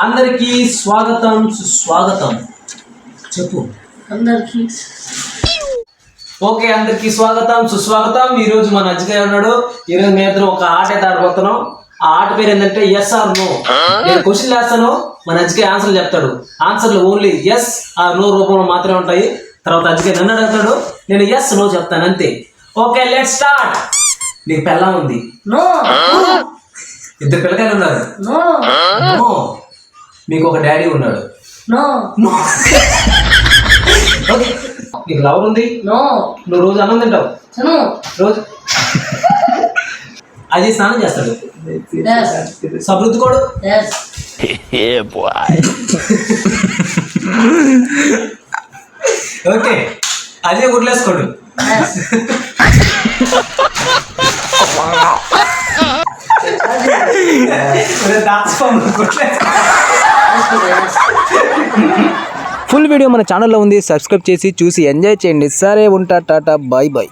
అందరికీ స్వాగతం సుస్వాగతం. చెప్పు. అందరికి ఓకే అందరికీ స్వాగతం సుస్వాగతం. ఈ రోజు మన అజ్జగా ఉన్నాడు. ఈ రోజు మేము ఇద్దరం ఒక ఆట అయితే ఆడబోతున్నాం. ఆ ఆట పేరు ఏంటంటే ఎస్ ఆర్ నో నేను క్వశ్చన్ వేస్తాను మన అజ్జగా ఆన్సర్ చెప్తాడు. ఆన్సర్లు ఓన్లీ ఎస్ ఆ నో రూపంలో మాత్రమే ఉంటాయి. తర్వాత అజ్జగా నన్ను అడుగుతాడు. నేను ఎస్ నో చెప్తాను అంతే. ఓకే లెట్ స్టార్ట్ నీకు పెళ్ళం ఉంది. నో ఇద్దరు పిల్లకాయలు ఉన్నారు. నో. మీకు ఒక డాడీ ఉన్నాడు. నో. నో. ఓకే. నీకు లవర్ ఉంది? నో. నువ్వు రోజు అన్నం తింటావు? రోజు. అది స్నానం చేస్తాడు. సబృద్దుకోడు ఓకే. అదే గుడ్లేసుకోడు. గుడ్లేసుకోడు ఫుల్ వీడియో మన ఛానల్లో ఉంది. సబ్స్క్రైబ్ చేసి చూసి ఎంజాయ్ చేయండి. సరే ఉంటా టాటా బాయ్ బాయ్.